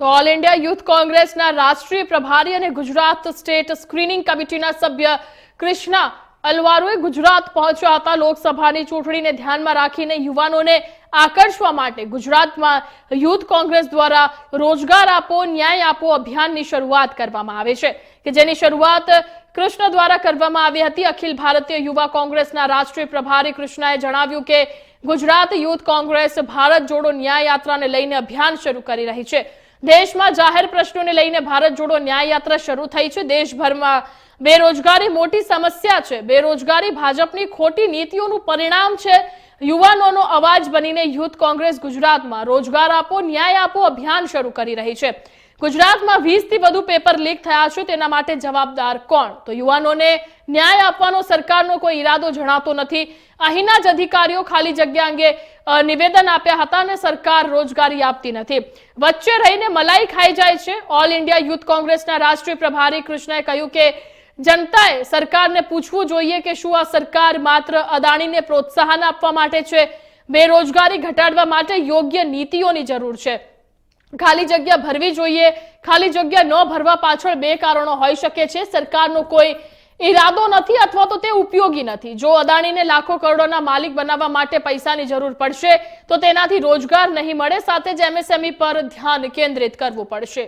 તો all India youth કોંગ્રેસના રાષ્ટ્રીય પ્રભારી અને ગુજરાત સ્ટેટ સ્ક્રીનિંગ કમિટીના સભ્ય કૃષ્ણા અલવારોએ ગુજરાત પહોંચ્યા હતા લોકસભાની ચૂંટણીને ધ્યાનમાં રાખીને યુવાનોને આકર્ષવા માટે. ગુજરાતમાં યુથ કોંગ્રેસ દ્વારા રોજગાર આપો, ન્યાય આપો અભિયાનની શરૂઆત કરવામાં આવે છે કે જેની શરૂઆત કૃષ્ણ દ્વારા કરવામાં આવી હતી. અખિલ ભારતીય યુવા કોંગ્રેસના રાષ્ટ્રીય પ્રભારી કૃષ્ણાએ જણાવ્યું કે ગુજરાત યુથ કોંગ્રેસ ભારત જોડો ન્યાય યાત્રાને લઈને અભિયાન શરૂ કરી રહી છે. દેશમાં જાહેર પ્રશ્નોને લઈને ભારત જોડો ન્યાય યાત્રા શરૂ થઈ છે. દેશભરમાં બેરોજગારી મોટી સમસ્યા છે. બેરોજગારી ભાજપની ખોટી નીતિઓનું પરિણામ છે. યુવાનોનો અવાજ બનીને યુથ કોંગ્રેસ ગુજરાતમાં રોજગાર આપો, ન્યાય આપો અભિયાન શરૂ કરી રહી છે. ગુજરાતમાં વીસથી વધુ પેપર લીક થયા છે, તેના માટે જવાબદાર કોણ? તો યુવાનોને ન્યાય આપવાનો સરકારનો કોઈ ઈરાદો જણાતો નથી. અહીંના જ અધિકારીઓ ખાલી જગ્યા અંગે નિવેદન આપ્યા હતા અને સરકાર રોજગારી આપતી નથી. વચ્ચે રહીને મલાઈ ખાઈ જાય છે. ઓલ ઇન્ડિયા યુથ કોંગ્રેસના રાષ્ટ્રીય પ્રભારી કૃષ્ણએ કહ્યું કે, જનતાએ સરકારને પૂછવું જોઈએ કે શું આ સરકાર માત્ર અદાણીને પ્રોત્સાહન આપવા માટે છે? બેરોજગારી ઘટાડવા માટે યોગ્ય નીતિઓની જરૂર છે. ખાલી જગ્યા ભરવી જોઈએ. ખાલી જગ્યા ન ભરવા પાછળ બે કારણો હોઈ શકે છે. સરકારનો કોઈ ઈરાદો નથી અથવા તો તે ઉપયોગી નથી. જો અદાણીને લાખો કરોડોના માલિક બનાવવા માટે પૈસાની જરૂર પડશે, તો તેનાથી રોજગાર નહીં મળે. સાથે જ એમએસએમઈ પર ધ્યાન કેન્દ્રિત કરવું પડશે.